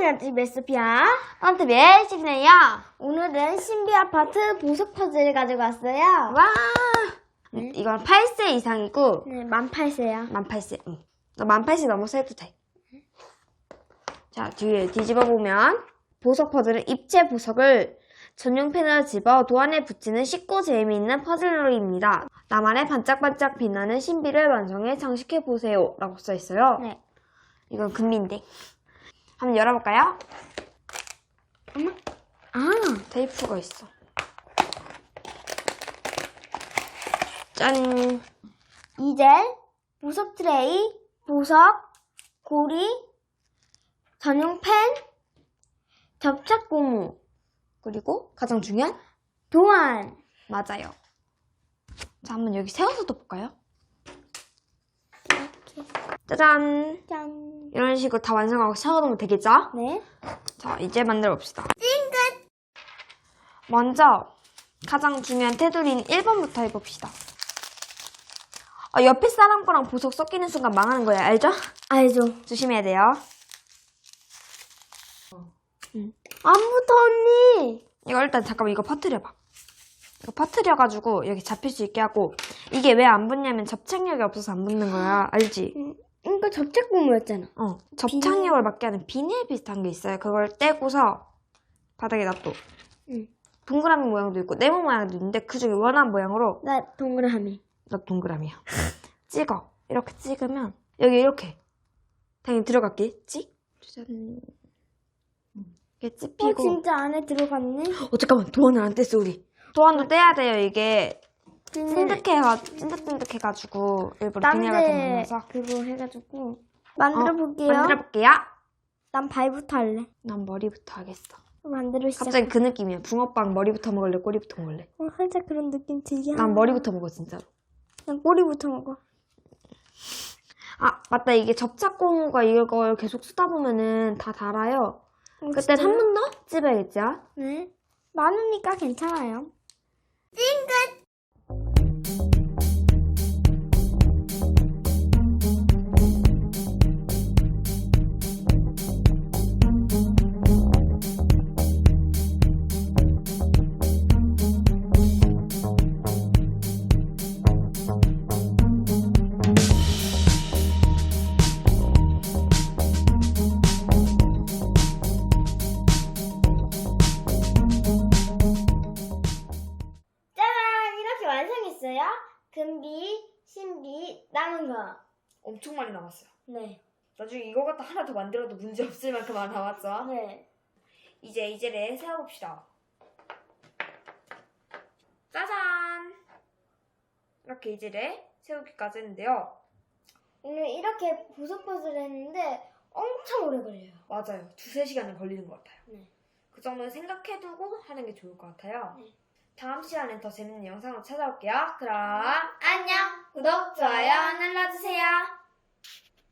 안녕하세요, 집의 스피야. 헌트비의 시그네요. 오늘은 신비 아파트 보석 퍼즐을 가지고 왔어요. 와! 이건 8세 이상이고, 네, 만 8세야. 만 8세. 응. 만 8세 넘어서 해도 돼. 자, 뒤에 뒤집어 보면, 보석 퍼즐은 입체 보석을 전용 펜으로 집어 도안에 붙이는 쉽고 재미있는 퍼즐놀이입니다. 나만의 반짝반짝 빛나는 신비를 완성해 장식해 보세요. 라고 써 있어요. 네. 이건 금리인데. 한번 열어볼까요? 아, 테이프가 있어. 짠! 이제 보석 트레이, 보석, 고리, 전용 펜, 접착 고무, 그리고 가장 중요한 도안. 맞아요. 자, 한번 여기 세워서도 볼까요? 짜잔! 짠. 이런 식으로 다 완성하고 세워놓으면 되겠죠? 네. 자, 이제 만들어 봅시다. 찡긋! 먼저 가장 중요한 테두리인 1번부터 해봅시다. 아, 옆에 사람 거랑 보석 섞이는 순간 망하는 거예요. 알죠? 알죠. 조심해야 돼요. 안 붙어, 언니. 이거 일단 잠깐만 이거 퍼뜨려봐. 이거 퍼뜨려가지고 여기 잡힐 수 있게 하고 이게 왜 안 붙냐면 접착력이 없어서 안 붙는 거야. 알지? 음, 이거 접착 고무였잖아. 어. 접착력을 막게 하는 비닐 비슷한 게 있어요. 그걸 떼고서 바닥에 놔둬. 응. 동그라미 모양도 있고 네모 모양도 있는데 그 중에 원하는 모양으로 나 동그라미. 나 동그라미야. 찍어. 이렇게 찍으면 여기 이렇게 당연히 들어갔겠지? 짜잔. 이게 어, 찝히고 진짜 안에 들어갔네. 어 잠깐만 도안을 안 뗐어 우리 도안도 떼야 돼요 이게 찐득. 찐득해가 찐득찐득해가지고 일부러 비닐 같은 거 딴데 넣어서 그거 해가지고 만들어 볼게요. 만들어 볼게요 난 발부터 할래. 난 머리부터 하겠어 만들어 시작. 갑자기 그 느낌이야 붕어빵 머리부터 먹을래 꼬리부터 먹을래 어, 살짝 그런 느낌 들게. 난 머리부터 먹어 진짜로 난 꼬리부터 먹어. 아 맞다 이게 접착고무가 이걸 계속 쓰다 보면은 다 달아요 어, 그땐 진짜요? 한번 더 찝어야겠죠 네. 많으니까 괜찮아요. 짜잔! 금비, 신비, 남은 거. 엄청 많이 남았어요 네. 나중에 이거 갖다 하나 더 만들어도 문제 없을 만큼 많이 남았죠 네. 이제 이제를 세워봅시다. 짜잔! 이렇게 이제를 세우기까지 했는데요. 오늘 이렇게 보석 퍼즐 했는데 엄청 오래 걸려요. 맞아요. 두세 시간은 걸리는 것 같아요. 네. 그 정도는 생각해두고 하는 게 좋을 것 같아요. 네. 다음 시간엔 더 재밌는 영상으로 찾아올게요. 그럼 안녕! 구독, 좋아요 눌러주세요.